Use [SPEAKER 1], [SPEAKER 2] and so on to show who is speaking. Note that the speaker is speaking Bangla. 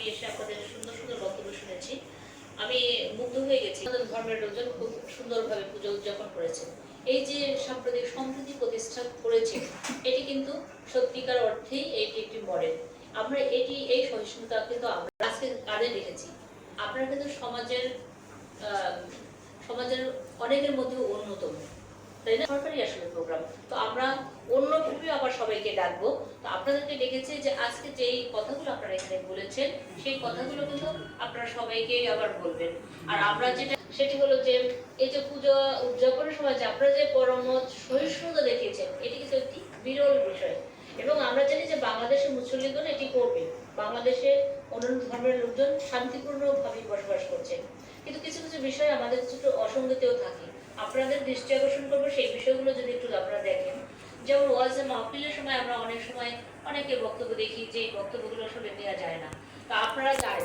[SPEAKER 1] আমি এসে আপনাদের সুন্দর সুন্দর বক্তব্য শুনেছি। আমি মুগ্ধ হয়ে গেছি। আমাদের ধর্মের লোকজন খুব সুন্দরভাবে পুজো উদযাপন করেছে। এই যে সাম্প্রদায়িক সম্প্রীতি প্রতিষ্ঠা করেছে, এটি কিন্তু সত্যিকার অর্থেই এটি একটি মডেল। আমরা এটি, এই সহিষ্ণুতা কিন্তু আমরা আজকে কাজে দেখেছি আপনারা কিন্তু সমাজের সমাজের অনেকের মধ্যে অন্যতম। তাই না? সরকারি আসলে প্রোগ্রাম তো আমরা অন্যভাবে সবাইকে তো আপনাদেরকে ডেকেছে যে আজকে যেই কথাগুলো আপনারা এখানে বলেছেন, সেই কথাগুলো কিন্তু আপনারা সবাইকে আবার বলবেন। আর আমরা যেটা, সেটি হলো যে এই যে পুজো উদযাপনের সময় যে আপনারা যে পরম সহিষ্ণুতা দেখিয়েছেন, এটি কিন্তু একটি বিরল বিষয়। এবং আমরা জানি যে বাংলাদেশের মুসল্লিগণ এটি করবে। বাংলাদেশে অন্যান্য ধর্মের লোকজন শান্তিপূর্ণভাবে বসবাস করছেন কিন্তু কিছু কিছু বিষয় আমাদের কিছু অসঙ্গতিও থাকে। আপনাদের দৃষ্টি আকর্ষণ করব, সেই বিষয়গুলো যদি একটু আপনারা দেখেন। যেমন ওয়াজে মাহফিলের সময় আমরা অনেক সময় অনেকে বক্তব্য দেখি যে বক্তব্যগুলো আসলে দেওয়া যায় না। তা আপনারা চায়